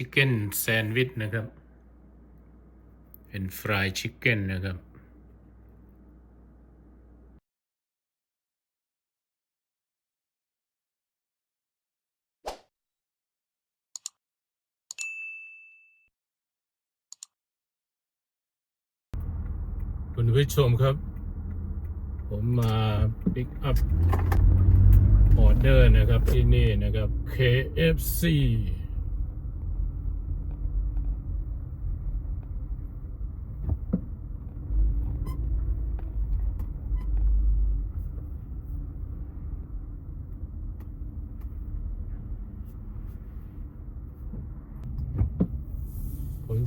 ชิคเก้นแซนด์วิชนะครับ เป็นฟรายชิคเก้นนะครับ คุณผู้ชมครับ ผมมาปิกอัพออเดอร์นะครับที่นี่นะครับ KFC ผม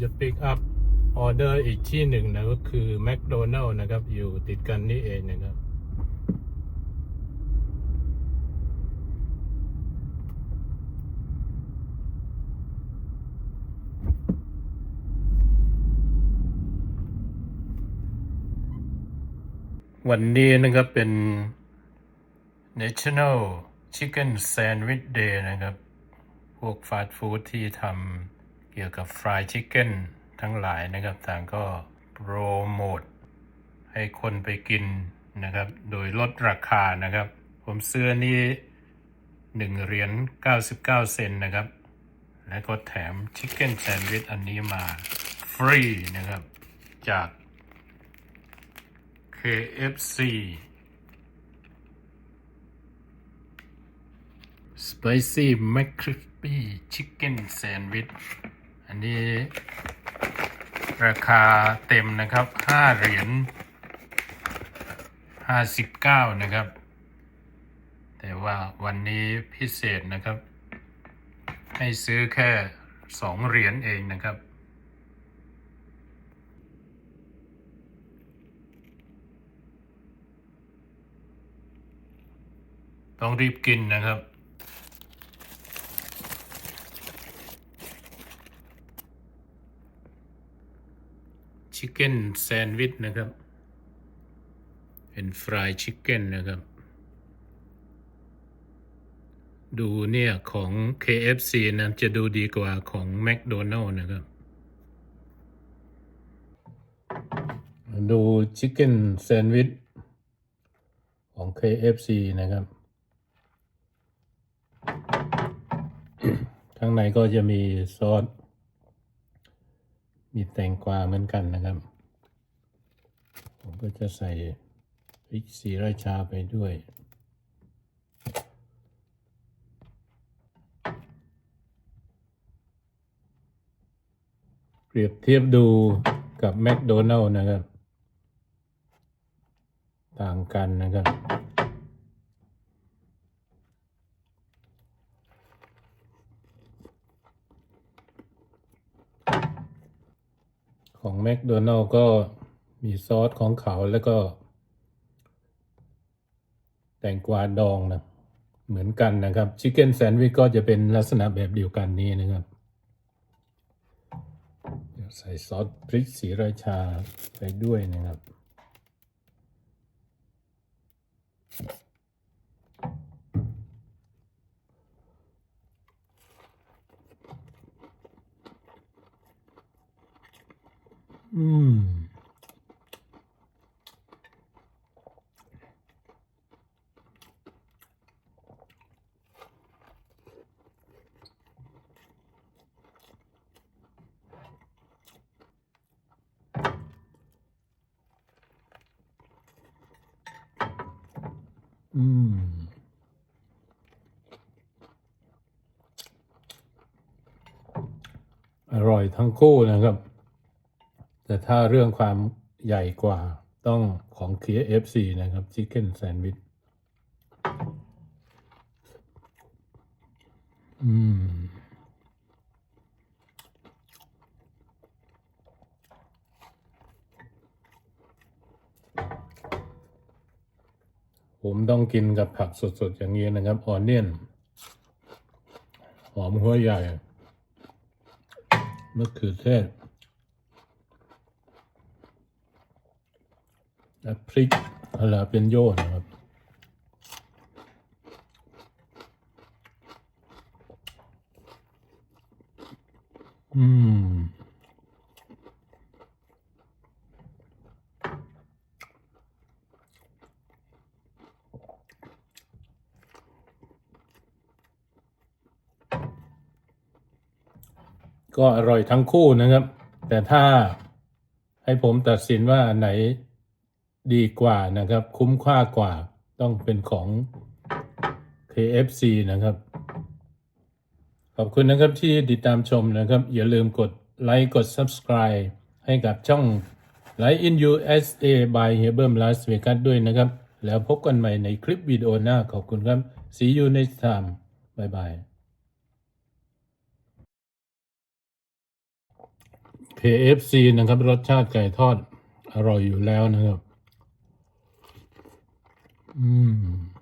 จะปิกอัพออเดอร์อีกที่หนึ่งนะก็คือแม d โดนัล s นะครับ อยู่ติดกันนี่เองนะครับวันนี้นะครับเป็น National Chicken Sandwich Day นะครับ พวกฟาสต์ฟู้ดที่ทำ เกี่ยวกับฟรายชิคเก้นทั้งหลายนะครับต่างก็โปรโมทให้คนไปกินนะครับ โดยลดราคานะครับ ผมซื้อนนี้1เหรียญ99 เซนนะครับ แล้วก็แถมชิคเก้นแซนด์วิชอันนี้มาฟรีนะครับ จาก KFC Spicy McCrispy Chicken Sandwich อันนี้ราคาเต็มนะครับ5เหรียญ59นะครับ แต่ว่าวันนี้พิเศษนะครับ ให้ซื้อแค่2เหรียญเองนะครับต้องรีบกินนะครับ ชิคเก้นแซนด์วิชนะครับ เป็นฟรายชิคเก้นนะครับ ดูเนี่ยของ KFC นะจะดูดีกว่าของ McDonald's นะครับ ดูชิคเก้นแซนด์วิชของ KFC นะครับ ข้างในก็จะมีซอส มีแตงกวาเหมือนกันนะครับ ผมก็จะใส่พริกสีราชาไปด้วยเปรียบเทียบดูกับแม d โดนัล s นะครับ ต่างกันนะครับ ของแมคโดนัลก็มีซอสของเขาแล้วก็ แตงกวาดองนะ เหมือนกันนะครับชิคเก้นแซนด์วิชก็จะเป็นลักษณะแบบเดียวกันนี้นะครับ ใส่ซอสพริกสีราชาไปด้วยนะครับ อืมอืม อร่อยทั้งคู่นะครับ แต่ถ้าเรื่องความใหญ่กว่าต้องของ KFC นะครับ Chicken Sandwich อืม ผมต้องกินกับผักสดๆ อย่างนี้นะครับ ออนเนียน หอมหัวใหญ่มะเขือเทศ และพริกอะไรเป็นโยนนะครับอืม ก็อร่อยทั้งคู่นะครับ แต่ถ้าให้ผมตัดสินว่าไหน ดีกว่านะครับ คุ้มค่ากว่าต้องเป็นของ KFC นะครับ ขอบคุณนะครับที่ติดตามชมนะครับ อย่าลืมกดไลค์กด subscribe ให้กับช่อง Light in USA by h e b e r Las Vegas ด้วยนะครับ แล้วพบกันใหม่ในคลิปวิดีโอหน้า ขอบคุณครับ see you next time bye bye KFC นะครับ รสชาติไก่ทอดอร่อยอยู่แล้วนะครับ อืม